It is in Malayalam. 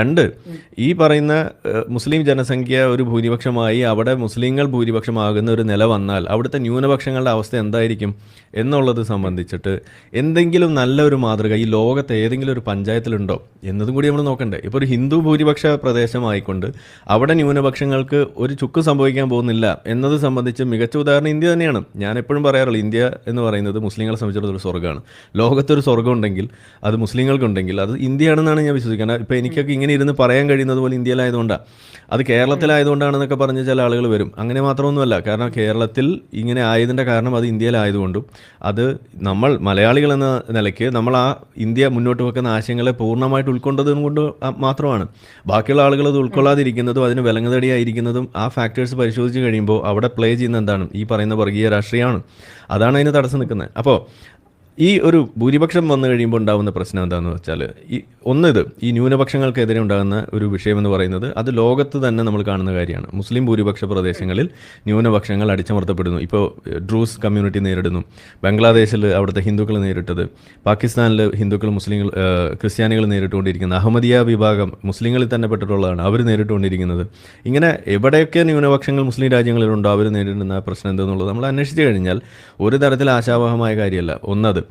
രണ്ട് ഈ പറയുന്ന മുസ്ലിം ജനസംഖ്യ ഒരു ഭൂരിപക്ഷമായി അവിടെ മുസ്ലിങ്ങൾ ഭൂരിപക്ഷമാകുന്ന ഒരു നില വന്നാൽ അവിടുത്തെ ന്യൂനപക്ഷങ്ങളുടെ അവസ്ഥ എന്തായിരിക്കും എന്നുള്ളത് സംബന്ധിച്ചിട്ട് എന്തെങ്കിലും നല്ലൊരു മാതൃക ഈ ലോകത്ത് ഏതെങ്കിലും ഒരു പഞ്ചായത്തിലുണ്ടോ എന്നതും കൂടി നമ്മൾ നോക്കണ്ടേ. ഇപ്പോൾ ഒരു ഹിന്ദു ഭൂരിപക്ഷ പ്രദേശമായിക്കൊണ്ട് അവിടെ ന്യൂനപക്ഷങ്ങൾക്ക് ഒരു ചുക്ക് സംഭവിക്കാൻ പോകുന്നില്ല എന്നത് സംബന്ധിച്ച് മികച്ച ഉദാഹരണം ഇന്ത്യ തന്നെയാണ്. ഞാൻ എപ്പോഴും പറയാറുള്ളൂ ഇന്ത്യ എന്ന് പറയുന്നത് മുസ്ലിങ്ങളെ സംബന്ധിച്ചിടത്തോളം സ്വർഗമാണ്. ലോകത്തൊരു സ്വർഗം ഉണ്ടെങ്കിൽ അത് മുസ്ലിങ്ങൾക്കുണ്ടെങ്കിൽ അത് ഇന്ത്യയാണെന്നാണ് ഞാൻ വിശ്വസിക്കുന്നത്. ഇപ്പോൾ എനിക്കൊക്കെ ഇങ്ങനെ ഇരുന്ന് പറയാൻ കഴിയുന്നത് പോലെ ഇന്ത്യയിലായതുകൊണ്ടാണ് അത് കേരളത്തിലായതുകൊണ്ടാണെന്നൊക്കെ പറഞ്ഞ് ചില ആളുകൾ വരും. അങ്ങനെ മാത്രമൊന്നുമല്ല. കാരണം കേരളത്തിൽ ഇങ്ങനെ ആയതിന്റെ കാരണം അത് ഇന്ത്യയിലായതുകൊണ്ടും അത് നമ്മൾ മലയാളികൾ എന്ന നിലയ്ക്ക് നമ്മൾ ആ ഇന്ത്യ മുന്നോട്ട് വെക്കുന്ന ആശയങ്ങളെ പൂർണമായിട്ട് ഉൾക്കൊണ്ടതും കൊണ്ട് മാത്രമാണ്. ബാക്കിയുള്ള ആളുകൾ അത് ഉൾക്കൊള്ളാതിരിക്കുന്നതും അതിന് വിലങ്ങുതടിയായിരിക്കുന്നതും ആ ഫാക്ടേഴ്സ് പരിശോധിച്ച് കഴിയുമ്പോൾ അവിടെ പ്ലേ ചെയ്യുന്ന എന്താണ്? ഈ പറയുന്ന വർഗീയ രാഷ്ട്രീയമാണ്. അതാണ് അതിന് തടസ്സം നിൽക്കുന്നത്. അപ്പോൾ ഈ ഒരു ഭൂരിപക്ഷം വന്നു കഴിയുമ്പോൾ ഉണ്ടാകുന്ന പ്രശ്നം എന്താണെന്ന് വെച്ചാൽ ഈ ഒന്നിത് ഈ ന്യൂനപക്ഷങ്ങൾക്കെതിരെ ഉണ്ടാകുന്ന ഒരു വിഷയമെന്ന് പറയുന്നത് അത് ലോകത്ത് തന്നെ നമ്മൾ കാണുന്ന കാര്യമാണ്. മുസ്ലിം ഭൂരിപക്ഷ പ്രദേശങ്ങളിൽ ന്യൂനപക്ഷങ്ങൾ അടിച്ചമർത്തപ്പെടുന്നു. ഇപ്പോൾ ഡ്രൂസ് കമ്മ്യൂണിറ്റി നേരിടുന്നു. ബംഗ്ലാദേശിൽ അവിടുത്തെ ഹിന്ദുക്കൾ നേരിട്ടത് പാകിസ്ഥാനിൽ ഹിന്ദുക്കൾ മുസ്ലിങ്ങൾ ക്രിസ്ത്യാനികൾ നേരിട്ടുകൊണ്ടിരിക്കുന്നത് അഹമ്മദിയ വിഭാഗം മുസ്ലിങ്ങളിൽ തന്നെ പെട്ടിട്ടുള്ളതാണ് അവർ നേരിട്ടുകൊണ്ടിരിക്കുന്നത്. ഇങ്ങനെ എവിടെയൊക്കെ ന്യൂനപക്ഷങ്ങൾ മുസ്ലിം രാജ്യങ്ങളിലുണ്ടോ അവർ നേരിടുന്ന പ്രശ്നം എന്തെന്നുള്ളത് നമ്മൾ അന്വേഷിച്ച് കഴിഞ്ഞാൽ ഒരു തരത്തിൽ ആശാവഹമായ കാര്യമല്ല. ഒന്നത്